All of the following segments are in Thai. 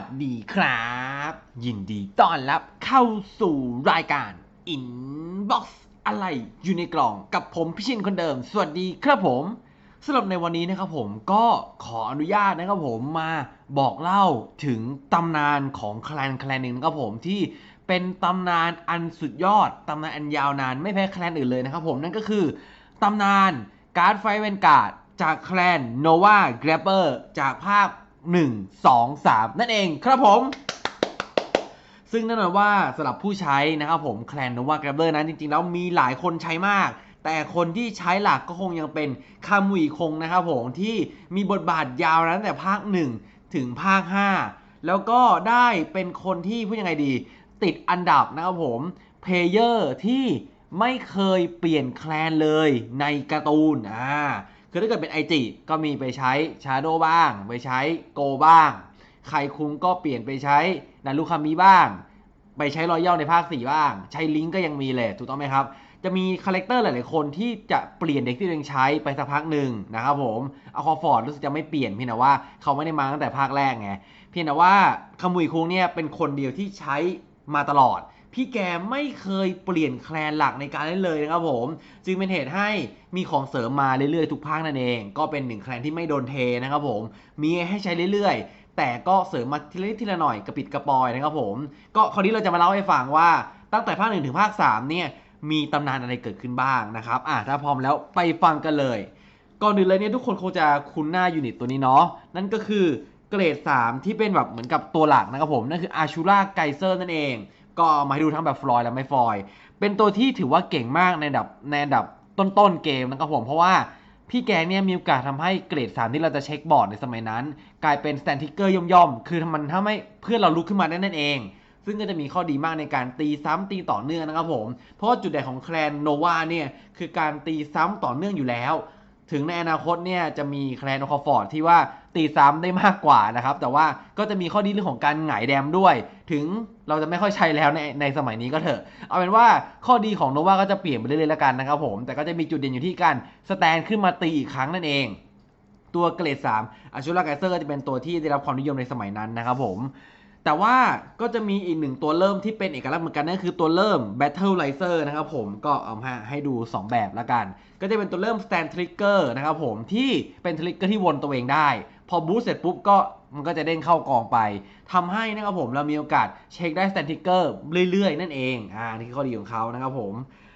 สดีครับ ยินดีต้อนรับเข้าสู่รายการ Inbox อะไรอยู่ในกล่องกับผมพิชินคนเดิม สวัสดีครับผมสำหรับในวันนี้นะครับผมก็ขออนุญาตนะครับผมมาบอกเล่าถึงตำนานของแคลนแคลนหนึ่งนะครับผมที่เป็นตำนานอันสุดยอดตำนานอันยาวนานไม่แพ้แคลนอื่นเลยนะครับผมนั่นก็คือตำนานการ์ดไฟเวนการ์ดจากแคลนโนวาแกรปเปอร์จากภาค 1 2 3 นั่นเองครับผม ซึ่งแน่นอนว่าสำหรับผู้ใช้นะครับผมแคลนโนวาแกรเบอร์นั้นจริงๆ แล้วมีหลายคนใช้มาก แต่คนที่ใช้หลักก็คงยังเป็นคามุยคงนะครับผม ที่มีบทบาทยาวนะตั้งแต่ภาค 1 ถึงภาค 5 แล้วก็ได้เป็นคนที่พูดยังไงดี ติดอันดับนะครับผมเพลเยอร์ที่ไม่เคยเปลี่ยนแคลนเลยในการ์ตูนอ่า คือถ้าเกิดเป็นไอจิก็มีไปใช้ชาโดบ้าง ไปใช้โกบ้าง ใครคุ้งก็เปลี่ยนไปใช้นารุคามิบ้าง ไปใช้รอยัลในภาค 4 บ้าง ใช้ลิงก์ก็ยังมีเลยถูกต้องไหมครับ จะมีคาแรคเตอร์หลาย ๆ คนที่จะเปลี่ยนเด็กที่ตัวเองใช้ไปสักพักหนึ่งนะครับผมเอาคอฟอร์ดรู้สึกจะไม่เปลี่ยนเพียงแต่ว่าเขาไม่ได้มาตั้งแต่ภาคแรกไงเพียงแต่ว่าขมุยคุงเนี่ยเป็นคนเดียวที่ใช้ มาตลอด พี่แกไม่เคยเปลี่ยนแคลนหลักในการเล่นเลยนะครับผม จึงเป็นเหตุให้มีของเสริมมาเรื่อยๆทุกภาคนั่นเอง ก็เป็นหนึ่งแคลนที่ไม่โดนเทนะครับผม มีให้ใช้เรื่อยๆ แต่ก็เสริมมาทีละทีละหน่อยกระปิดกระปอยนะครับผม ก็คราวนี้เราจะมาเล่าให้ฟังว่าตั้งแต่ภาคหนึ่งถึงภาค3เนี่ยมีตำนานอะไรเกิดขึ้นบ้างนะครับอะถ้าพร้อมแล้วไปฟังกันเลย ก่อนอื่นเลยเนี่ยทุกคนคงจะคุ้นหน้ายูนิตตัวนี้เนาะ นั่นก็คือ เกรด 3 ที่เป็นแบบเหมือนกับตัวหลักนะครับผมนั่นคืออาชูราไกเซอร์นั่นเอง ก็ามาให้ดูทั้งแบบฟลอยและไม่ฟลอยเป็นตัวที่ถือว่าเก่งมากในดับในดับต้นๆเกมนะครับผมเพราะว่าพี่แกเนี่ยมีโอกาสทำให้เกรด 3 ที่เราจะเช็คบอร์ดในสมัยนั้น กลายเป็นสแตนทิกเกอร์ย่อมๆ คือมันถ้าไม่เพื่อนเราลุกขึ้นมาได้นั่นเอง ซึ่งก็จะมีข้อดีมากในการตีซ้ำตีต่อเนื่องนะครับผม เพราะว่าจุดเด่นของแคลนโนวาเนี่ยคือการตีซ้ำต่อเนื่องอยู่แล้ว ถึงในอนาคตเนี่ยจะมีแคลนโอคอฟอร์ดที่ว่า ตีซ้ำได้มากกว่านะครับ แต่ว่าก็จะมีข้อดีเรื่องของการหงายแดมด้วย ถึงเราจะไม่ค่อยใช้แล้วในในสมัยนี้ก็เถอะ เอาเป็นว่าข้อดีของโนวาก็จะเปลี่ยนไปเรื่อยๆแล้วกันนะครับผม แต่ก็จะมีจุดเด่นอยู่ที่การสแตนขึ้นมาตีอีกครั้งนั่นเองตัวเกรด3อาชูราไกเซอร์ก็จะเป็นตัวที่ได้รับความนิยมในสมัยนั้นนะครับผม แต่ว่าก็จะมีอีกหนึ่งตัวเริ่มที่เป็นเอกลักษณ์เหมือนกันนั่นคือตัวเริ่ม Battle Riser นะครับผมก็เอามาให้ดู 2 แบบละกัน ก็จะเป็นตัวเริ่ม Stand Trigger นะครับผมที่เป็นทริกเกอร์ที่วนตัวเองได้ พอบูสเสร็จปุ๊บก็มันก็จะเด้งเข้ากองไปทำให้นะครับผมเรามีโอกาสเช็คได้ Stand Trigger เรื่อยๆ นั่นเองอ่านี่คือข้อดีของเขานะครับผม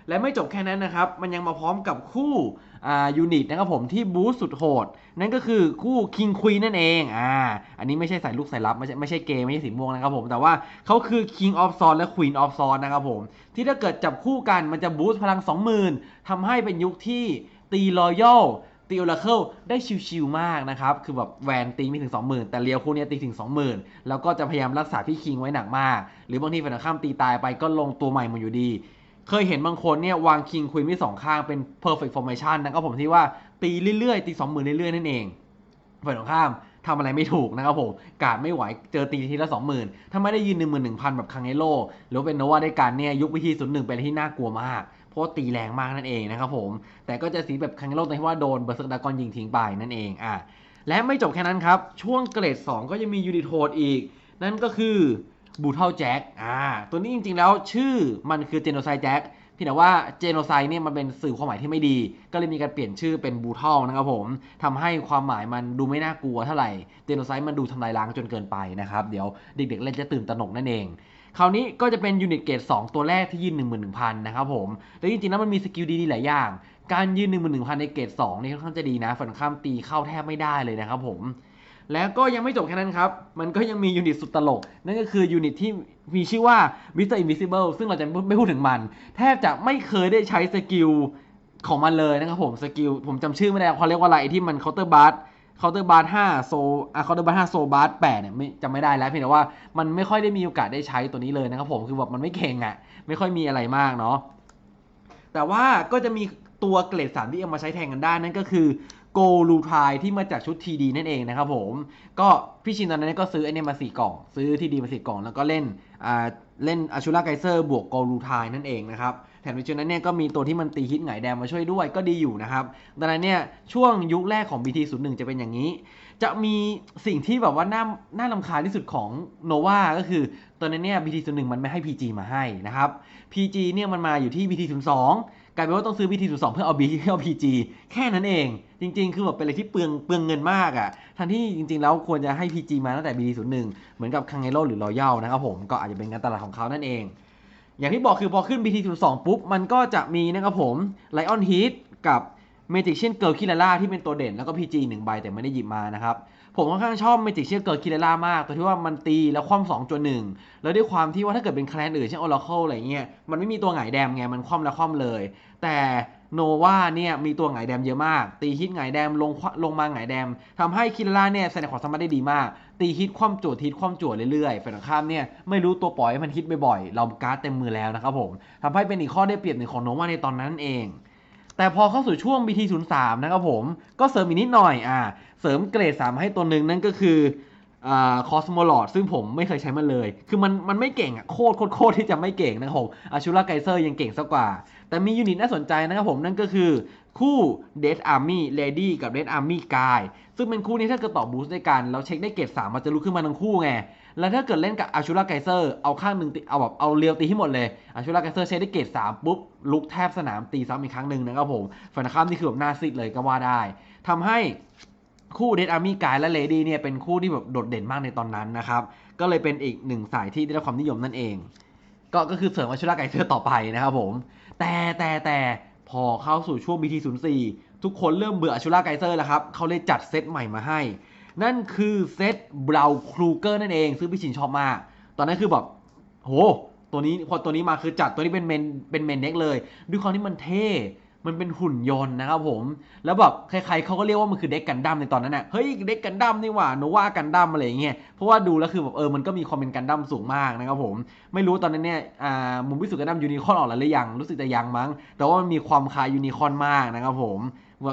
และไม่จบแค่นั้นนะครับ มันยังมาพร้อมกับคู่อ่ายูนิตนะครับผมที่บูสต์สุดโหด นั่นก็คือคู่คิงควีนนั่นเองอ่าอันนี้ไม่ใช่สายลูกสายลับ ไม่ใช่ไม่ใช่เกมไม่ใช่สีม่วงนะครับผมแต่ว่าเขาคือ King of s w o r d และ Queen of s w o r d นะครับผม ที่ถ้าเกิดจับคู่กันมันจะบูสต์พลัง 20,000ทำให้เป็นยุคที่ตีรอยัล ตีโอราเคิลได้ชิวๆมากนะครับ คือแบบแวนตีไม่ถึง 20,000 แต่เลียวคู่เนี้ยตีถึง 20,000 แล้วก็จะพยายามรักษาพี่คิงไว้หนักมาก หรือบางทีฝ่ายตรงข้ามตีตายไปก็ลงตัวใหม่หมดอยู่ดี เคยเห็นบางคนเนี่ยวางคิงควีนไว้สองข้างเป็น perfect formation นะครับผมที่ว่าตีเรื่อยๆ ตีสองหมื่นเรื่อยๆ นั่นเองฝ่ายตรงข้ามทำอะไรไม่ถูกนะครับผมกาดไม่ไหว เจอตีทีละสองหมื่นถ้าไม่ได้ยืนหนึ่งหมื่นหนึ่งพันแบบคังเอโลหรือเป็นโนวาได้การเนี่ยยุควิธีศูนย์หนึ่งเป็นที่น่ากลัวมาก เพราะตีแรงมากนั่นเองนะครับผม แต่ก็จะสีแบบคังโลตรงที่ว่าโดนเบอร์เซอร์ดากอนยิงทิ้งไปนั่นเองอะและไม่จบแค่นั้นครับ ช่วงเกรด 2 ก็ยังมียูนิโหดอีก นั่นก็คือบูเทลแจ็คอ่าตัวนี้จริงๆแล้วชื่อมันคือเจโนไซแจ็คพียงแต่ว่าเจโนไซเนี่ยมันเป็นสื่อความหมายที่ไม่ดี ก็เลยมีการเปลี่ยนชื่อเป็นบูทัลนะครับผมทำให้ความหมายมันดูไม่น่ากลัวเท่าไหร่เจโนไซมันดูทำลายล้างจนเกินไปนะครับ เดี๋ยวเด็กๆเล่นจะตื่นตระหนกนั่นเอง คราวนี้ก็จะเป็นยูนิตเกรด2 ตัวแรกที่ยืน 11,000 นะครับผม แล้วจริงๆแล้วมันมีสกิลดีๆหลายอย่าง การยืน 11,000 ในเกรด2นี่ค่อนข้างจะดีนะฝั่งข้ามตีเข้าแทบไม่ได้เลยนะครับผม แล้วก็ยังไม่จบแค่นั้นครับ มันก็ยังมียูนิตสุดตลก นั่นก็คือยูนิตที่มีชื่อว่า Mr. Invisible ซึ่งเราจะไม่พูดถึงมัน แทบจะไม่เคยได้ใช้สกิลของมันเลยนะครับผม สกิลผมจำชื่อไม่ได้เขาเรียกว่าอะไรที่มันเคาน์เตอร์บาร์ เคาน์เตอร์บาร์ห้าโซอะเคาน์เตอร์บาร์ห้าโซบาร์แปดเนี่ยไม่จำไม่ได้แล้วเพียงแต่ว่ามันไม่ค่อยได้มีโอกาสได้ใช้ตัวนี้เลยนะครับผมคือแบบมันไม่เก่งอะ่ะ ไม่ค่อยมีอะไรมากเนาะแต่ว่าก็จะมีตัวเกรดสามที่เอามาใช้แทนกันได้นั่นก็คือ โกลูทายที่มาจากชุดทีดีนั่นเองนะครับผม ก็พี่ชินตอนนั้นก็ซื้อไอเนี่ยมาสี่กล่อง ซื้อทีดีมาสี่กล่อง แล้วก็เล่นอ่าเล่นอาชูราไกเซอร์บวกโกลูทายนั่นเองนะครับแถมในช่วงนั้นเนี่ยก็มีตัวที่มันตีฮิตหงแดงมาช่วยด้วยก็ดีอยู่นะครับดังนั้นเนี่ยช่วงยุคแรกของ BT01 จะเป็นอย่างนี้ จะมีสิ่งที่แบบว่าน่าน่าลำคาญที่สุดของ Nova ก็คือตอนนั้นเนี่ย BT01 มันไม่ให้ PG มาให้นะครับ PG เนี่ยมันมาอยู่ที่ BT02 กลายเป็นว่าต้องซื้อ BT02 เพื่อเอา B เพื่อเอา PG แค่นั้นเอง จริง ๆ คือแบบเป็นอะไรที่เปลืองเปลืองเงินมากอะ่ะทั้งที่จริง ๆ แล้วควรจะให้ PG มาตั้งแต่ BT01 เหมือนกับ k a n g e r o หรือ Royal นะครับผมก็อาจจะเป็นการตลาดของเขานั่นเอง อย่างที่บอกคือพอขึ้น BT02 ปุ๊บมันก็จะมีนะครับผม Lion Heat กับ Magic เช่น Girl Killera ที่เป็นตัวเด่นแล้วก็ PG หนึ่งใบแต่ไม่ได้หยิบมานะครับ ผมค่อนข้างชอบ Magic เช่น Girl Killera มากตัวที่ว่ามันตีแล้วคว่ำสองจนหนึ่งแล้วด้วยความที่ว่าถ้าเกิดเป็นแคลนอื่นเช่น Oracle อะไรเงี้ยมันไม่มีตัวหงายแดมไงมันคว่ำแล้วคว่ำเลย แต่โนวาเนี่ยมีตัวหงายแดมเยอะมาก ตีฮิตหงายแดมลงลงมาหงายแดมทำให้คิลล่าเนี่ยแสดงความสามารถได้ดีมาก ตีฮิตคว่ำจั่วฮิตคว่ำจั่วเรื่อยๆฝ่ายตรงข้ามเนี่ยไม่รู้ตัวปล่อยให้มันฮิตบ่อยๆเราการ์ดเต็มมือแล้วนะครับผมทำให้เป็นอีกข้อได้เปรียบหนึ่งของโนวาในตอนนั้นเองแต่พอเข้าสู่ช่วง BT03 นะครับผม ก็เสริมอีกนิดหน่อย อ่า เสริมเกรด3มให้ตัวหนึ่งนั่นก็คือคอสโมลอดซึ่งผมไม่เคยใช้มันเลย คือมันมันไม่เก่งอะโคตรโคตรโคตรที่จะไม่เก่งนะครับผมอาชูราไกเซอร์ยังเก่งสักกว่า แต่มียูนิตน่าสนใจนะครับผมนั่นก็คือคู่ Dead Army Lady กับ Dead Army Guy ซึ่งเป็นคู่นี้ถ้าเกิดต่อบูสต์ด้วยกัน แล้วเช็คได้เกรด3มันจะลุกขึ้นมาทั้งคู่ไง แล้วถ้าเกิดเล่นกับอาชูราไกเซอร์เอาข้างหนึ่งตีเอาแบบเอาเรียวตีให้หมดเลยอาชูราไกเซอร์เช็คได้เกรด3ปุ๊บลุกแทบสนามตีซ้ำอีกครั้งหนึ่งนะครับผมฝ่ายตรงข้ามนี่คือแบบหน้าซิดเลยก็ว่าได้ทำให้ คู่ Dead Army Guy และ Lady เนี่ยเป็นคู่ที่แบบโดดเด่นมากในตอนนั้นนะครับ ก็เลยเป็นอีกหนึ่งสายที่ได้รับความนิยมนั่นเอง ก็ก็คือเสริมอาชูราไกเซอร์ต่อไปนะครับผม แต่แต่แต่พอเข้าสู่ช่วง BT04 ทุกคนเริ่มเบื่ออาชูราไกเซอร์แล้วครับ เขาเลยจัดเซตใหม่มาให้ นั่นคือเซตบราวครูเกอร์นั่นเอง ซึ่งพี่ชินชอบมาก ตอนนั้นคือแบบ โห ตัวนี้พอตัวนี้มาคือจัดตัวนี้เป็นเมนเป็นเมนเน็กเลย ด้วยความที่มันเท่ มันเป็นหุ่นยนต์นะครับผม แล้วแบบใครๆเขาก็เรียกว่ามันคือเด็กกันดั้มในตอนนั้นน่ะ เฮ้ยเด็กกันดั้มนี่หว่าโนวากันดั้มอะไรอย่างเงี้ย เพราะว่าดูแล้วคือแบบเออ มันก็มีความเป็นกันดั้มสูงมากนะครับผม ไม่รู้ตอนนั้นเนี่ย อ่ามุมพิสูจน์กันดั้มยูนิคอร์นออกแล้วหรือยัง รู้สึกจะยังมั้ง แต่ว่ามันมีความคล้ายยูนิคอร์นมากนะครับผม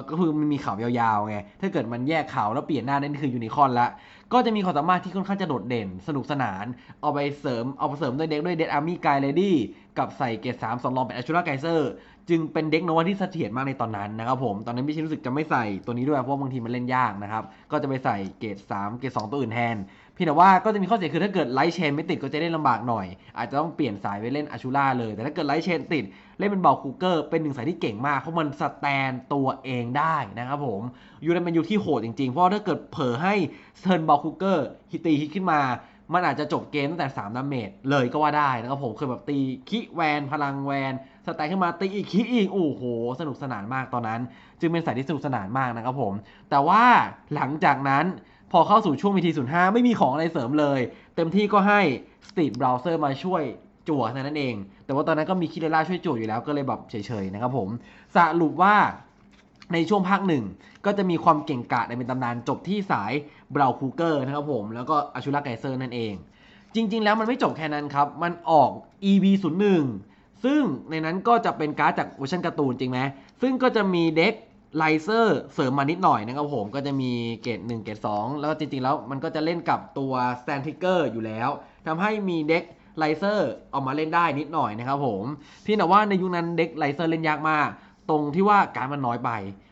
ก็คือมันมีเขายาวๆไง ถ้าเกิดมันแยกเขาแล้วเปลี่ยนหน้านั่นคือยูนิคอร์นละ ก็จะมีความสามารถที่ค่อนข้างจะโดดเด่น สนุกสนาน เอาไปเสริม เอาไปเสริมด้วยเด็กด้วยเดดอาร์มี่ไกเลดี้ กับใส่เกรดสามสำรองเป็นอ s ชูราไกเซอร์ จึงเป็นเด็กโนวาที่เสถียรมากในตอนนั้นนะครับผม ตอนนั้นพี่ชินรู้สึกจะไม่ใส่ตัวนี้ด้วยเพราะบางทีมันเล่นยากนะครับ ก็จะไปใส่เกรด3เกรด2ตัวอื่นแทนเพียงแต่ว่าก็จะมีข้อเสียคือถ้าเกิดไลท์เชนไม่ติดก็จะเล่นลำบากหน่อย อาจจะต้องเปลี่ยนสายไปเล่นอาชูราเลย แต่ถ้าเกิดไลท์เชนติดเล่นเป็นเบลคูเกอร์เป็นหนึ่งสายที่เก่งมากเพราะมันสแตนตัวเองได้นะครับผมยูนั้นเป็นยูที่โหดจริงๆ เพราะถ้าเกิดเผลอให้เทิร์นเบลคูเกอร์ฮิตตีฮิตขึ้นมา มันอาจจะจบเกมตั้งแต่3ดาเมจเลยก็ว่าได้นะครับผมเคยแบบตีคิแวนพลังแวนสแตนขึ้นมาตีอีกคิอีกโอ้โห สนุกสนานมากตอนนั้น จึงเป็นสายที่สนุกสนานมากนะครับผม แต่ว่าหลังจากนั้นพอเข้าสู่ช่วง BT05 ไม่มีของอะไรเสริมเลย เต็มที่ก็ให้ Street Browser มาช่วยจั่วนั้นเอง แต่ว่าตอนนั้นก็มีคิเรล่าช่วยจั่วอยู่แล้วก็เลยแบบเฉยๆนะครับผมสรุปว่า ในช่วงภาคหนึ่งก็จะมีความเก่งกาจในเป็นตำนานจบที่สายเบราคูเกอร์นะครับผมแล้วก็อาชูราไกเซอร์นั่นเอง จริง ๆ แล้วมันไม่จบแค่นั้นครับ มันออก EV01 ซึ่งในนั้นก็จะเป็นการ์ดจากเวอร์ชันการ์ตูนจริงไหมซึ่งก็จะมีเด็กไลเซอร์เสริมมานิดหน่อยนะครับผมก็จะมีเกรด1เกรด2 แล้วจริง ๆ แล้วมันก็จะเล่นกับตัวสแตนทิกเกอร์อยู่แล้วทำให้มีเด็กไลเซอร์ออกมาเล่นได้นิดหน่อยนะครับผมพี่แต่ว่าในยุคนั้นเด็กไลเซอร์เล่นยากมาก ตรงที่ว่าการมันน้อยไป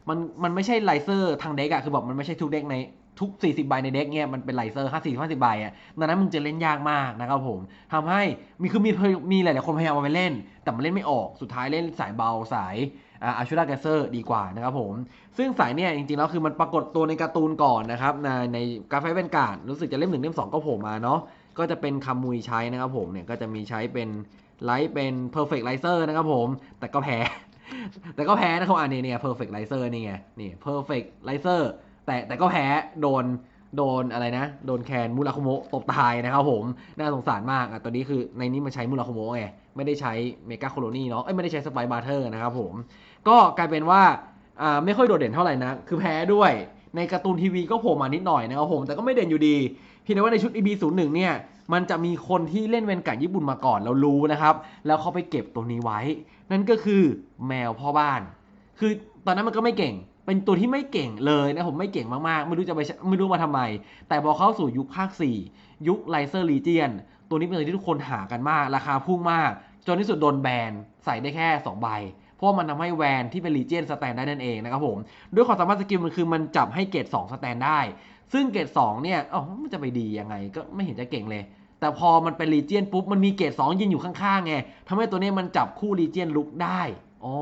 มันมันไม่ใช่ไลเซอร์ทางเด็กอะคือแบบมันไม่ใช่ทุกเด็กในทุก 40 ใบในเด็กเนี่ยมันเป็นไลเซอร์50 50 ใบอะดังนั้นมึงจะเล่นยากมากนะครับผมทำให้มีคือมีมีหลาย ๆ คนพยายามเอาไปเล่น แต่มันเล่นไม่ออก สุดท้ายเล่นสายเบาสายอาชูราแกเซอร์ดีกว่านะครับผม ซึ่งสายเนี่ยจริง ๆ แล้วคือมันปรากฏตัวในการ์ตูนก่อนนะครับ ในในกาฟไฟเป็นการ์ดรู้สึกจะเล่มหนึ่งเล่มสองก็โผล่มาเนาะ ก็จะเป็นคามุยใช้นะครับผมเนี่ยก็จะมีใช้เป็นไลท์เป็น perfect lizer นะครับผม แต่ก็แพ้ แต่ก็แพ้นะครับอันนี้เนี่ย perfect lizer นี่ไง นี่ perfect lizer แต่แต่ก็แพ้โดนโดนอะไรนะ โดนแคนมูราคุโมะตบตายนะครับผม น่าสงสารมากอะตัวนี้คือในนี้มันใช้มูราคุโมะไง ไม่ได้ใช้เมกาโคโลนีเนาะ เอ้ยไม่ได้ใช้สไปบาร์เทอร์นะครับผม ก็กลายเป็นว่าอ่าไม่ค่อยโดดเด่นเท่าไหร่นะ คือแพ้ด้วย ในการ์ตูนทีวีก็โผล่มานิดหน่อยนะครับผม แต่ก็ไม่เด่นอยู่ดี เพียงแต่ว่าในชุด EB01 เนี่ย มันจะมีคนที่เล่นเวนการ์ดญี่ปุ่นมาก่อนแล้วรู้นะครับ แล้วเขาไปเก็บตัวนี้ไว้ นั่นก็คือแมวพ่อบ้าน คือตอนนั้นมันก็ไม่เก่ง เป็นตัวที่ไม่เก่งเลยนะผมไม่เก่งมากๆ ไม่รู้จะไปไม่รู้มาทำไม แต่พอเข้าสู่ยุคภาค 4 ยุคไลเซอร์ลีเจียนตัวนี้เป็นตัวที่ทุกคนหากันมาก ราคาพุ่งมาก จนที่สุดโดนแบนใส่ได้แค่ 2 ใบเพราะมันทำให้แวนที่เป็นรีเจนสแตนได้นั่นเองนะครับผม ด้วยความสามารถสกิลมันคือมันจับให้เกรด2สแตนได้ ซึ่งเกรด2เนี่ยอ๋อมันจะไปดียังไงก็ไม่เห็นจะเก่งเลย แต่พอมันเป็นรีเจียนปุ๊บ มันมีเกรด2ยืนอยู่ข้างๆไงทำให้ตัวนี้มันจับคู่รีเจียนลุกได้ อ๋อ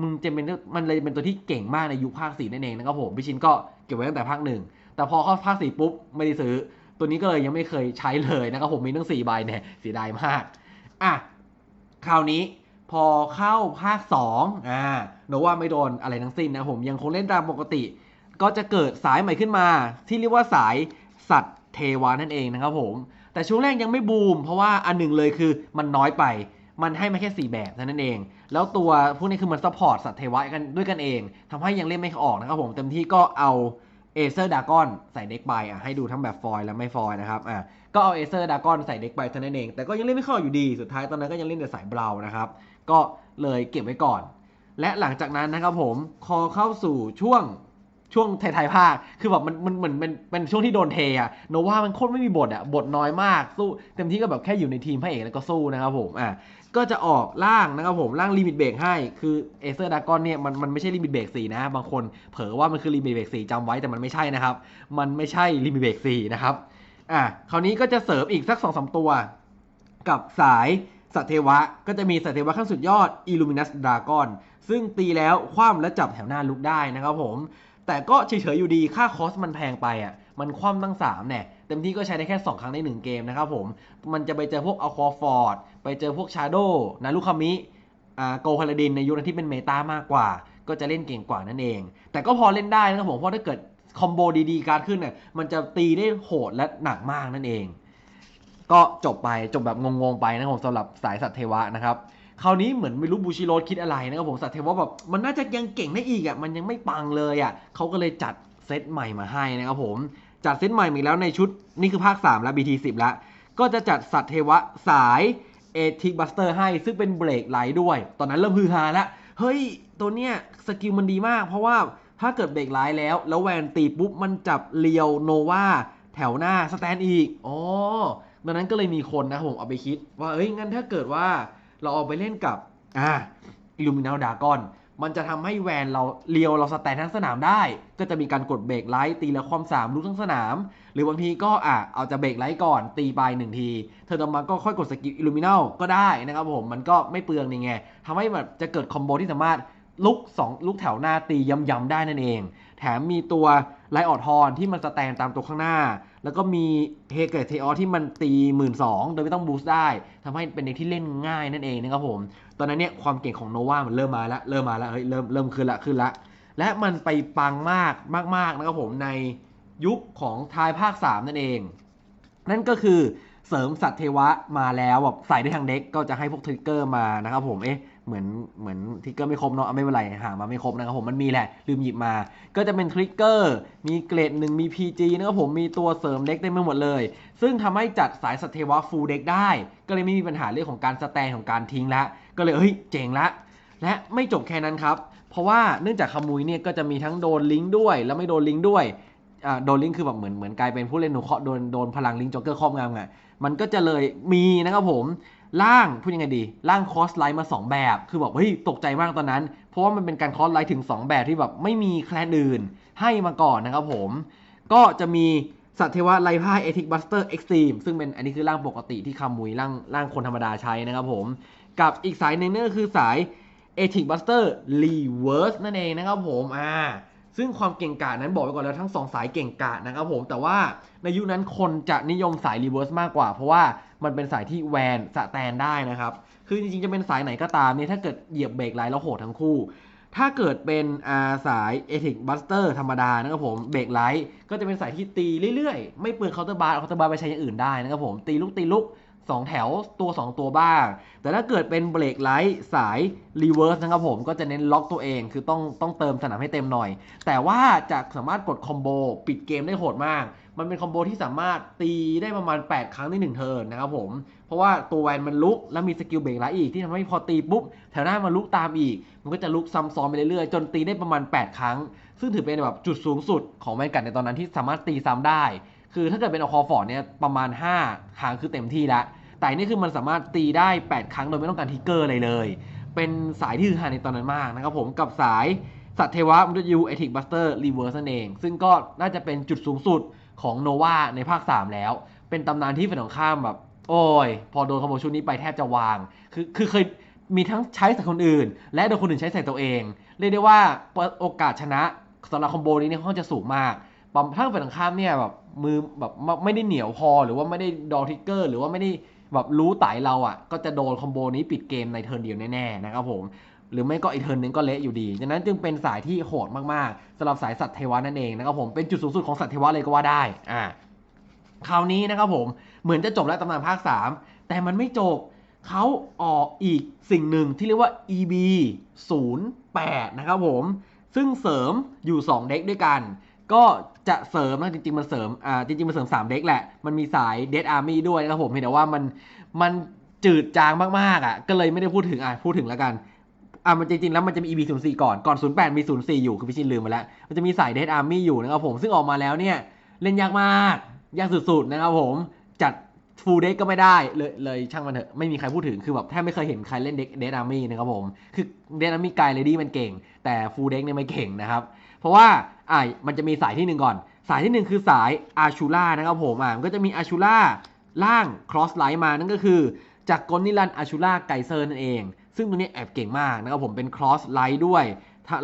มึงจะเป็นมันเลยเป็นตัวที่เก่งมากในยุคภาคสี่นั่นเองนะครับผมพี่ชินก็เก็บไว้ตั้งแต่ภาคหนึ่ง แต่พอเข้าภาคสี่ปุ๊บไม่ได้ซื้อ ตัวนี้ก็เลยยังไม่เคยใช้เลยนะครับผมมีทั้งสี่ใบเนี่ยเสียดายมาก อะ คราวนี้พอเข้าภาค2อ่าโนว่าไม่โดนอะไรทั้งสิ้นนะผมยังคงเล่นตามปกติ ก็จะเกิดสายใหม่ขึ้นมา ที่เรียกว่าสายสัตว์เทวานั่นเองนะครับผม แต่ช่วงแรกยังไม่บูม เพราะว่าอันหนึ่งเลยคือมันน้อยไป มันให้มาแค่ 4 แบบเท่านั้นเอง แล้วตัวพวกนี้คือมันซัพพอร์ตสัตว์เทวะกันด้วยกันเองทำให้ยังเล่นไม่ออกนะครับผมเต็มที่ก็เอาเอเซอร์ดากอนใส่เด็กไปอะให้ดูทั้งแบบฟอยและไม่ฟอยนะครับอะก็เอาเอเซอร์ดากอนใส่เด็กไปเท่านั้นเองแต่ก็ยังเล่นไม่เข้าอยู่ดีสุดท้ายตอนนั้นก็ยังเล่นแต่สายเบรานะครับ ก็เลยเก็บไว้ก่อน และหลังจากนั้นนะครับผมพอเข้าสู่ช่วง ช่วงไทยๆภาค คือแบบมันมันเหมือนเป็นเป็นช่วงที่โดนเทอะโนว่ามันโคตรไม่มีบทอะบทน้อยมากสู้เต็มที่ก็แบบแค่อยู่ในทีมพระเอกแล้วก็สู้นะครับผมอะก็จะออกร่างนะครับผมร่างลิมิตเบรกให้คือเอเซอร์ดากอนเนี่ยมันมันไม่ใช่ลิมิตเบรกสีนะ บางคนเผลอว่ามันคือลิมิตเบรกสีจำไว้แต่มันไม่ใช่นะครับ มันไม่ใช่ลิมิตเบรกสีนะครับอะคราวนี้ก็จะเสริมอีกสักสองสามตัว กับสายสัตเทวะ ก็จะมีสัตเทวะขั้นสุดยอด Illuminus Dragon ซึ่งตีแล้วคว่ำและจับแถวหน้าลุกได้นะครับผม แต่ก็เฉยๆอยู่ดีค่าคอสมันแพงไปอะมันคว่ำตั้ง3เนี่ยเต็มที่ก็ใช้ได้แค่ 2 ครั้งใน 1 เกมนะครับผม มันจะไปเจอพวกอัลคอฟอร์ด ไปเจอพวกชาโดนารุคามิอ่าโกพาลาดินในยุคนั้นที่เป็นเมตามากกว่า ก็จะเล่นเก่งกว่านั่นเอง แต่ก็พอเล่นได้นะครับผม เพราะถ้าเกิดคอมโบดีๆ การขึ้นเนี่ยมันจะตีได้โหดและหนักมากนั่นเอง ก็จบไปจบแบบงงๆไปนะครับผมสำหรับสายสัตว์เทวะนะครับ คราวนี้เหมือนไม่รู้บูชิโรสคิดอะไรนะครับผมสัตว์เทวะแบบมันน่าจะยังเก่งได้อีกอะมันยังไม่ปังเลยอะเขาก็เลยจัดเซตใหม่มาให้นะครับผมจัดเซตใหม่มาอีกแล้วในชุดนี่คือภาค 3 แล้ว BT10 แล้ว ก็จะจัดสัตว์เทวะสายเอทิกบัสเตอร์ให้ซึ่งเป็นเบรกไหลด้วย ตอนนั้นเริ่มฮือฮาแล้ว เฮ้ย ตัวเนี้ยสกิลมันดีมาก เพราะว่าถ้าเกิดเบรกไหลแล้ว แล้วแวนตีปุ๊บ มันจับเลียวโนวาแถวหน้าสแตนอีก อ๋อ ดังนั้นก็เลยมีคนนะผมเอาไปคิด ว่าเอ้ยงั้นถ้าเกิดว่า เราเอาไปเล่นกับอ่าอิลูมินาดากอนมันจะทำให้แวนเราเลียวเราสแตนทั้งสนามได้ ก็จะมีการกดเบรกไลท์ตีล้วความสามลุกทั้งสนาม หรือบางทีก็อะเอาจะเบรกไลท์ก่อนตีไปหนึ่งที เธอต่อมาก็ค่อยกดสกิลอิลูมินาก็ได้นะครับผม มันก็ไม่เปลืองนี่ไงทำให้แบบจะเกิดคอมโบที่สามารถลุก 2 ลุกแถวหน้าตีย้ำๆได้นั่นเอง แถมมีตัวไลออดทอนที่มันสแตนตามตัวข้างหน้า แล้วก็มีเฮเกตเทออที่มันตี 1 2ื่นโดยไม่ต้องบูสต์ได้ทำให้เป็นเด็กที่เล่นง่ายนั่นเองนะครับผม ตอนนั้นเนี่ยความเก่งของโนวามันเริ่มมาแล้ว เริ่มมาแล้วเฮ้ยเริ่มเริ่มขึ้นละขึ้นละ และมันไปปังมากมากๆนะครับผมในยุคของทายภาค 3 นั่นเอง นั่นก็คือเสริมสัตว์เทวะมาแล้วแบบใส่ได้ทางเด็กก็จะให้พวกทริกเกอร์มานะครับผมเอ๊ะ เหมือนเหมือนทริกเกอร์ไม่ครบเนาะเอาไม่เป็นไรหามาไม่ครบนะครับผมมันมีแหละ ลืมหยิบมา ก็จะเป็นทริกเกอร์มีเกรดหนึ่งมี PG นะครับผมมีตัวเสริมเด็กได้ไม่หมดเลย ซึ่งทำให้จัดสายสัตว์เทวะฟูลเด็กได้ ก็เลยไม่มีปัญหาเรื่องของการสแตนของการทิ้งละก็เลยเฮ้ยเจ๋งละ และไม่จบแค่นั้นครับ เพราะว่าเนื่องจากขมุยเนี่ยก็จะมีทั้งโดนลิงก์ด้วย แล้วไม่โดนลิงก์ด้วยอ่าโดนลิงก์คือแบบเหมือนเหมือนกลายเป็นผู้เล่นหนูเคาะโดนโดนพลังลิงก์จ็อกเกอร์ครอบงำไงมันก็จะเลยมีนะครับผม ร่างพูดยังไงดีร่างคอสไลท์มา 2 แบบ คือแบบเฮ้ยตกใจมากตอนนั้น เพราะว่ามันเป็นการคอสไลท์ถึง 2 แบบที่แบบไม่มีแคลนอื่น ให้มาก่อนนะครับผม ก็จะมีสัตว์เทวะไลพ่ายเอทิกบัสเตอร์เอ็กซ์ตรีมซึ่งเป็นอันนี้คือร่างปกติที่คามุยร่างร่างคนธรรมดาใช้นะครับผม กับอีกสายหนึ่งนั่นก็คือสาย e t h i c Buster Reverse นั่นเองนะครับผมอ่าซึ่งความเก่งกาจนั้นบอกไว้ก่อนแล้วทั้งสองสายเก่งกาจนะครับผมแต่ว่าในยุคนั้นคนจะนิยมสาย Reverse มากกว่า เพราะว่า มันเป็นสายที่แวนสะแตนได้นะครับ คือจริงๆจะเป็นสายไหนก็ตามเนี่ยถ้าเกิดเหยียบเบรกไลท์แล้วโหดทั้งคู่ ถ้าเกิดเป็นอาสาย e t h i c Buster ธรรมดานะครับผมเบรกไลท์ก็จะเป็นสายที่ตีเรื่อยๆ ไม่เปลืองเคาน์เตอร์บาร์เอาเคาน์เตอร์บาร์ไปใช้อย่างอื่นได้นะครับผมตีลุกตีลุก2แถวตัว 2 ตัวบ้าง แต่ถ้าเกิดเป็นเบรกไลท์สายรีเวิร์สนะครับผมก็จะเน้นล็อกตัวเองคือต้องต้องเติมสนามให้เต็มหน่อย แต่ว่าจะสามารถกดคอมโบปิดเกมได้โหดมาก มันเป็นคอมโบที่สามารถตีได้ประมาณ 8 ครั้งใน1เทิร์นนะครับผม เพราะว่าตัวแวนมันลุกแล้วมีสกิลเบรกไลท์อีกที่ทำให้พอตีปุ๊บแถวหน้ามันลุกตามอีก มันก็จะลุกซ้ำซ้อนไปเรื่อยๆ จนตีได้ประมาณ 8 ครั้ง ซึ่งถือเป็นแบบจุดสูงสุดของแวนกันในตอนนั้นที่สามารถตีซ้ำได้ คือถ้าเกิดเป็นอคอฟอร์ดเนี่ยประมาณ 5 ครั้งคือเต็มที่ล้วแต่อันนี่คือมันสามารถตีได้ 8 ครั้งโดยไม่ต้องการทิกเกอร์อะไรเลย เป็นสายที่ฮือฮาในตอนนั้นมากนะครับผมกับสายสัตว์เทวะมนุษย์ยูเอทิกบัสเตอร์รีเวิร์สนั่นเอง ซึ่งก็น่าจะเป็นจุดสูงสุด ของโนวาในภาค 3 แล้ว เป็นตำนานที่ฝ่ายตรงข้ามแบบ โอ้ย พอโดนคอมโบชุดนี้ไปแทบจะวาง คือคือเคยมีทั้งใช้ใส่คนอื่น และโดนคนอื่นใช้ใส่ตัวเอง เรียกได้ว่าโอกาสชนะสำหรับคอมโบนี้เนี่ยค่อนข้างจะสูงมากปอมทั้งฝ่ายตรงข้ามเนี่ยแบบมือแบบไม่ได้เหนียวพอหรือว่าไม่ได้ดอทิกเกอร์ หรือว่าไม่ได้แบบรู้ไตเราอะ ก็จะโดนคอมโบนี้ปิดเกมในเทิร์นเดียวแน่ๆนะครับผม หรือไม่ก็อีกเทิร์นนึงก็เละอยู่ดีดังนั้นจึงเป็นสายที่โหดมากๆสำหรับสายสัตว์เทวะนั่นเองนะครับผมเป็นจุดสูงสุดของสัตว์เทวะเลยก็ว่าได้อ่าคราวนี้นะครับผมเหมือนจะจบแล้วตำนานภาค 3 แต่มันไม่จบเขาออกอีกสิ่งหนึ่งที่เรียกว่า EB 08นะครับผมซึ่งเสริมอยู่ 2 เด็กด้วยกัน ก็จะเสริมนะจริงๆ มันเสริมอ่าจริงๆ มันเสริม 3 เด็กแหละ มันมีสาย Dead Army ด้วยนะครับผมเพียงแต่ว่ามันมันจืดจางมากๆอะก็เลยไม่ได้พูดถึงอะพูดถึงแล้วกัน อะมันจริงๆแล้วมันจะมี EB 0 4ก่อนก่อน 08 มี 0 4 อยู่คือพี่ชินลืมไปแล้ว มันจะมีสาย Dead Army อยู่นะครับผมซึ่งออกมาแล้วเนี่ยเล่นยากมากยากสุดๆนะครับผมจัด full deck ก็ไม่ได้เลยเลยช่างมันเถอะไม่มีใครพูดถึงคือแบบแทบไม่เคยเห็นใครเล่น Dead Dead Army นะครับผมคือ Dead Army กาย Lady มันเก่ง แต่ full deck เนี่ยไม่เก่งนะครับ เพราะว่าอะมันจะมีสายที่หนึ่งก่อน สายที่หนึ่งคือสาย Ashura นะครับผมอะมันก็จะมี Ashura ล่าง Cross Light มานั่นก็คือจากกลนิรันดร์ Ashura ไกเซอร์นั่นเอง ซึ่งตัวนี้แอบเก่งมากนะครับผมเป็น Cross Light ด้วย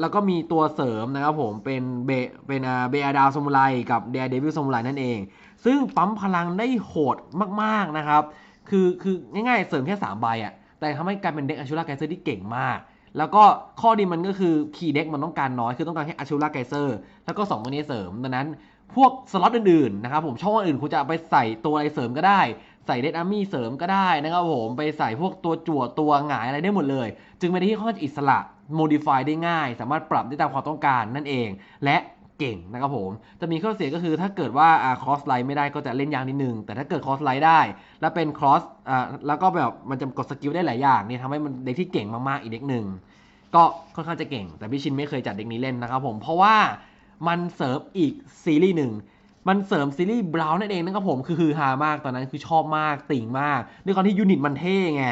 แล้วก็มีตัวเสริมนะครับผมเป็นเบเป็นอ่าเบอาดาวซมูไรกับเด r เดวิลซมูไรนั่นเอง ซึ่งปั๊มพลังได้โหดมากๆนะครับ คือคือง่ายๆเสริมแค่ 3 ใบอะแต่ทำให้กลายเป็นเด็กอาชูราไกเซอร์ที่เก่งมาก แล้วก็ข้อดีมันก็คือคีย์เด็กมันต้องการน้อย คือต้องการแค่อาชูราไกเซอร์แล้วก็ 2 ตัวนี้เสริมดังนั้นพวกสล็อตอื่นๆนะครับผมช่องอื่นคุณจะไปใส่ตัวอะไรเสริมก็ได้ ใส่เดดอาร์มี่เสริมก็ได้นะครับผมไปใส่พวกตัวจั่วตัวหงายอะไรได้หมดเลย จึงเป็นที่ค่อนข้างอิสระ modify ได้ง่าย สามารถปรับได้ตามความต้องการนั่นเอง และเก่งนะครับผม จะมีข้อเสียก็คือถ้าเกิดว่าคอ่า cross line ไม่ได้ก็จะเล่นยากนิดนึง แต่ถ้าเกิด cross line ได้ แล้วเป็น cross อ่าแล้วก็แบบมันจะกดสกิลได้หลายอย่างเนี่ยทำให้มันเด็กที่เก่งมากๆอีกเด็กหนึ่งก็ค่อนข้างจะเก่ง แต่พี่ชินไม่เคยจัดเด็กนี้เล่นนะครับผมเพราะว่ามันเสริมอีกซีรีส์หนึ่ง มันเสริมซีรีส์บราวน์นั่นเองนะครับผมคือฮือฮามากตอนนั้นคือชอบมากติ่งมากด้วยความที่ยูนิตมันเท่ไง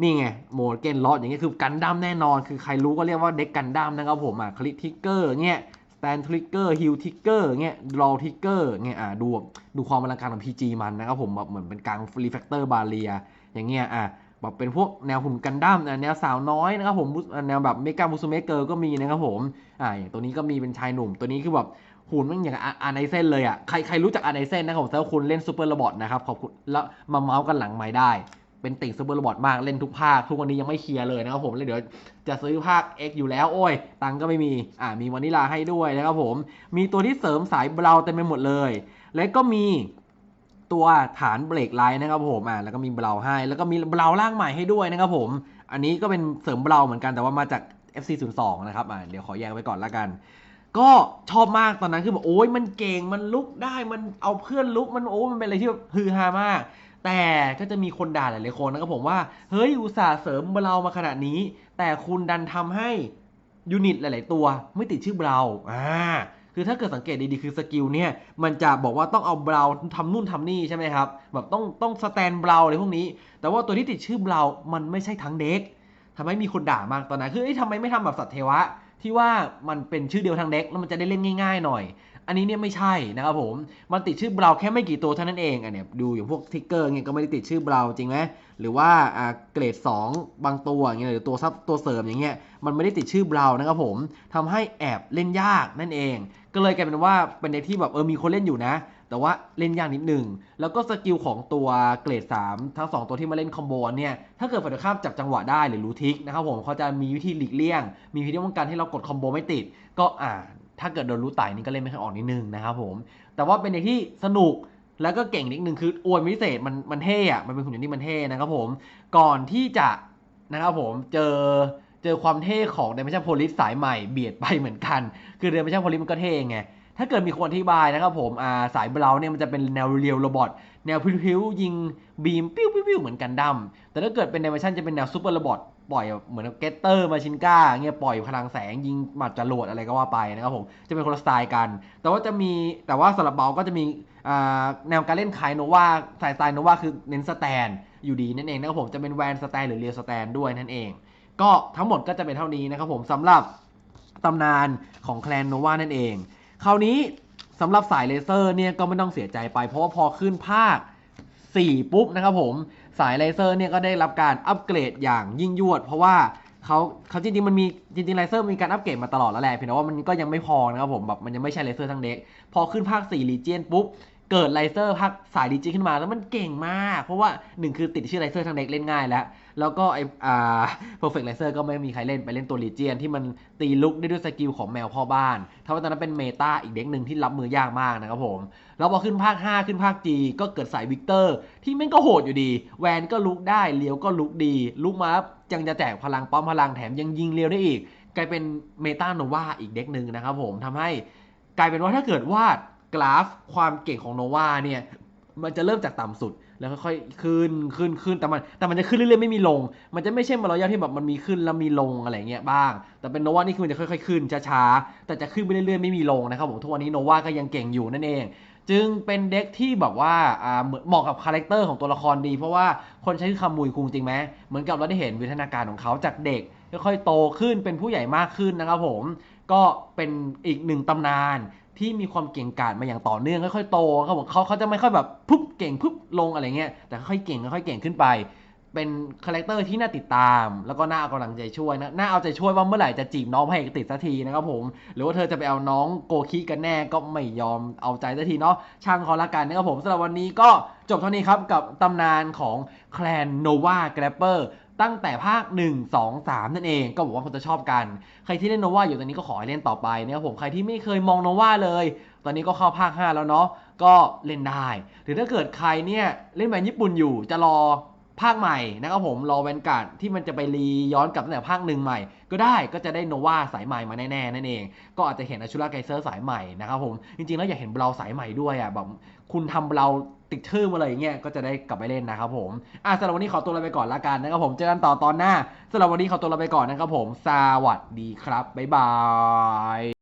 นี่ไงโหมดเกนลอดอย่างเงี้ยคือกันดั้มแน่นอน คือใครรู้ก็เรียกว่าเด็กกันดั้มนะครับผมอะคลิกทิกเกอร์เงี้ยสแตนทริกเกอร์ฮิลทิกเกอร์เงี้ยรอทิกเกอร์เงี้ยอะดูดูความอลังการของ PG มันนะครับผมแบบเหมือนเป็นกลางรีแฟกเตอร์บาเรียอย่างเงี้ยอะแบบเป็นพวกแนวหุ่นกันดั้มแนวสาวน้อยนะครับผมแนวแบบเมกามูซูเมเกอร์ก็มีนะครับผมอะอย่างตัวนี้ก็มีเป็นชายหนุ่มตัวนี้คือแบบ หุ่นมันอย่างอาร์ไนเซนเลยอะใครใครรู้จักอาร์ไนเซนนะครับผมถ้าคุณเล่นซูเปอร์โรบอทนะครับขอบคุณแล้วมาเมาส์กันหลังไม้ได้ เป็นติ่งซูเปอร์โรบอทมากเล่นทุกภาค ทุกวันนี้ยังไม่เคลียร์เลยนะครับผมเลยเดี๋ยวจะซื้อภาค X อยู่แล้วโอ้ย ตังก็ไม่มีอ่ามีวานิลาให้ด้วยนะครับผม มีตัวที่เสริมสายเบลาเต็มไปหมดเลย และก็มีตัวฐานเบรกไลน์นะครับผมอ่าแล้วก็มีเบลาให้ แล้วก็มีเบลาล่างใหม่ให้ด้วยนะครับผม อันนี้ก็เป็นเสริมเบลาเหมือนกันแต่ว่ามาจาก FC02 นะครับอ่าเดี๋ยวขอแยกไว้ก่อนละกัน ก็ชอบมากตอนนั้นคือแบบโอ้ยมันเก่งมันลุกได้มันเอาเพื่อนลุกมันโอ้มันเป็นอะไรที่แบบฮือฮามาก แต่ก็จะมีคนด่าหลายๆคนนะครับผมว่าเฮ้ยอุตส่าห์เสริมเรามาขนาดนี้ แต่คุณดันทำให้ยูนิตหลาย ๆ ตัวไม่ติดชื่อเราอ่าคือถ้าเกิดสังเกตดีๆคือสกิลเนี่ยมันจะบอกว่าต้องเอาเบราทำนู่นทำนี่ใช่ไหมครับแบบต้องต้องสแตนเบราอะไรพวกนี้ แต่ว่าตัวที่ติดชื่อเบรามันไม่ใช่ทั้งเด็กทำให้มีคนด่ามากตอนนั้นคือเอ้ทำไมไม่ทำแบบสัตว์เทวะ ที่ว่ามันเป็นชื่อเดียวทางเด็กแล้วมันจะได้เล่นง่าย ๆ หน่อย อันนี้เนี่ยไม่ใช่นะครับผม มันติดชื่อเบราแค่ไม่กี่ตัวเท่านั้นเองอันเนี้ยดูอย่างพวกทิกเกอร์เงี้ยก็ไม่ได้ติดชื่อเบราจริงไหมหรือว่าอ่าเกรด 2 บางตัวอย่างเงี้ยหรือตัวซับตัวเสริมอย่างเงี้ยมันไม่ได้ติดชื่อเบรานะครับผมทำให้แอบเล่นยากนั่นเอง ก็เลยกลายเป็นว่าเป็นเด็กที่แบบเออมีคนเล่นอยู่นะ แต่ว่าเล่นยากนิดหนึ่ง แล้วก็สกิลของตัวเกรด 3 ทั้ง 2 ตัวที่มาเล่นคอมโบเนี่ย ถ้าเกิดฝ่ายตรงข้ามจับจังหวะได้หรือรู้ทิกนะครับผมเขาจะมีวิธีหลีกเลี่ยง มีวิธีป้องกันให้เรากดคอมโบไม่ติด ก็อ่า ถ้าเกิดโดนรู้ไต่นี่ก็เล่นไม่ค่อยออกนิดนึงนะครับผม แต่ว่าเป็นเด็กที่สนุกแล้วก็เก่งนิดนึงคืออวยพิเศษมันมันเท่อะมันเป็นหุ่นยนต์ที่มันเท่นะครับผม ก่อนที่จะนะครับผมเจอเจอความเท่ของเดม s ชั่นโพลิสสายใหม่เบียดไปเหมือนกัน คือเดม s ชั่นโพลิสมันก็เท่ไง ถ้าเกิดมีคนอธิบายนะครับผมอ่าสายเบลาเนี่ยมันจะเป็นแนวเรียวโรบอทแนวพิ้วๆยิงบีมปิ้วปิ้วเหมือนกันดั้มแต่ถ้าเกิดเป็นเดมชันจะเป็นแนวซูเปอร์โรบอทปล่อยเหมือนเกตเตอร์มาชินก้าเงี้ยปล่อยพลังแสงยิงหมัดจรวดอะไรก็ว่าไปนะครับผมจะเป็นคนละสไตล์กัน แต่ว่าจะมีแต่ว่าสำหรับเบาก็จะมีแนวการเล่นคายโนวาสายสไตล์โนวาคือเน้นสแตนอยู่ดีนั่นเองนะครับผมจะเป็นแวนสแตนหรือเรียลสแตนด้วยนั่นเอง ก็ทั้งหมดก็จะเป็นเท่านี้นะครับผมสำหรับตำนานของแคลนโนวานั่นเอง คราวนี้สำหรับสายเลเซอร์เนี่ยก็ไม่ต้องเสียใจไป เพราะว่าพอขึ้นภาค 4 ปุ๊บนะครับผมสายเลเซอร์เนี่ยก็ได้รับการอัปเกรดอย่างยิ่งยวด เพราะว่าเขาเขาจริงๆมันมีจริงๆเลเซอร์มีการอัปเกรดมาตลอดแล้วแหละเพียงแต่ว่ามันก็ยังไม่พอนะครับผมแบบมันยังไม่ใช่เลเซอร์ทั้งเด็ก พอขึ้นภาค4 Legion ปุ๊บ เกิดไลเซอร์ภาคสายดีจีขึ้นมาแล้วมันเก่งมาก เพราะว่าหนึ่งคือติดชื่อไลเซอร์ทั้งเด็กเล่นง่ายแล้ว แล้วก็ไออ่า perfect ไลเซอร์ก็ไม่มีใครเล่นไปเล่นตัวลีเจียนที่มันตีลุกได้ด้วยสกิลของแมวพ่อบ้านทำให้ตอนนั้นเป็นเมตาอีกเด็กหนึ่งที่รับมือยากมากนะครับผม แล้วพอขึ้นภาค 5 ขึ้นภาค G ก็เกิดสายวิกเตอร์ ที่แม่งก็โหดอยู่ดี แวนก็ลุกได้เลี้ยวก็ลุกดีลุกมายังจะแจกพลังป้อมพลังแถมยังยิงเลี้ยวได้อีก กลายเป็นเมตาโนวาอีกเด็กหนึ่งนะครับผมทำให้กลายเป็นว่าถ้าเกิดวาด กราฟความเก่งของโนวาเนี่ยมันจะเริ่มจากต่ำสุดแล้วค่อยๆขึ้นขึ้นขึ้นแต่มันแต่มันจะขึ้นเรื่อยๆไม่มีลง มันจะไม่ใช่มารอยาที่แบบมันมีขึ้นแล้วมีลงอะไรเงี้ยบ้าง แต่เป็นโนวานี่คือมันจะค่อยๆขึ้นช้าๆแต่จะขึ้นไปเรื่อยๆไม่มีลงนะครับผมทุกวันนี้โนวาก็ยังเก่งอยู่นั่นเอง จึงเป็นเด็กที่แบบว่าอ่าเหมือนเหมาะกับคาแรคเตอร์ของตัวละครดี เพราะว่าคนใช้คือคำมุยคุงจริงไหมเหมือนกับเราได้เห็นวิวัฒนาการของเขาจากเด็กค่อยๆโตขึ้นเป็นผู้ใหญ่มากขึ้นนะครับผมก็เป็นอีกหนึ่งตำนาน ที่มีความเก่งกาจมาอย่างต่อเนื่องค่อยๆโตครับผมเขาเขาจะไม่ค่อยแบบปุ๊บเก่งปุ๊บลงอะไรเงี้ยแต่ค่อยเก่งค่อยเก่งขึ้นไป เป็นคาแรคเตอร์ที่น่าติดตาม แล้วก็น่าเอากำลังใจช่วยนะน่าเอาใจช่วยว่าเมื่อไหร่จะจีบน้องพระเอกติดสักทีนะครับผม หรือว่าเธอจะไปเอาน้องโกคิกันแน่ก็ไม่ยอมเอาใจสักทีเนาะช่างเขาละกันนะครับผมสำหรับวันนี้ก็จบเท่านี้ครับกับตำนานของแคลนโนวาแกรปเปอร์ ตั้งแต่ภาค 1 2 3 นั่นเองก็บอกว่าคนจะชอบกัน ใครที่เล่นโนวาอยู่ตอนนี้ก็ขอให้เล่นต่อไปนะครับผมใครที่ไม่เคยมองโนวาเลย ตอนนี้ก็เข้าภาค 5 แล้วเนาะก็เล่นได้ หรือถ้าเกิดใครเนี่ยเล่นแมนญี่ปุ่นอยู่จะรอภาคใหม่นะครับผมรอแวนการ์ดที่มันจะไปรีย้อนกลับตั้งแต่ภาคหนึ่งใหม่ ก็ได้ก็จะได้โนวาสายใหม่มาแน่ๆนั่นเอง ก็อาจจะเห็นอาชูราไกเซอร์สายใหม่นะครับผมจริงๆแล้วอยากเห็นเบลาสายใหม่ด้วยอะแบบคุณทำเบลา ติดชื่อมาเลยอย่างเงี้ยก็จะได้กลับไปเล่นนะครับผมอะสำหรับวันนี้ขอตัวลาไปก่อนละกันนะครับผมเจอกันต่อตอนหน้าสำหรับวันนี้ขอตัวลาไปก่อนนะครับผมสวัสดีครับบ๊ายบาย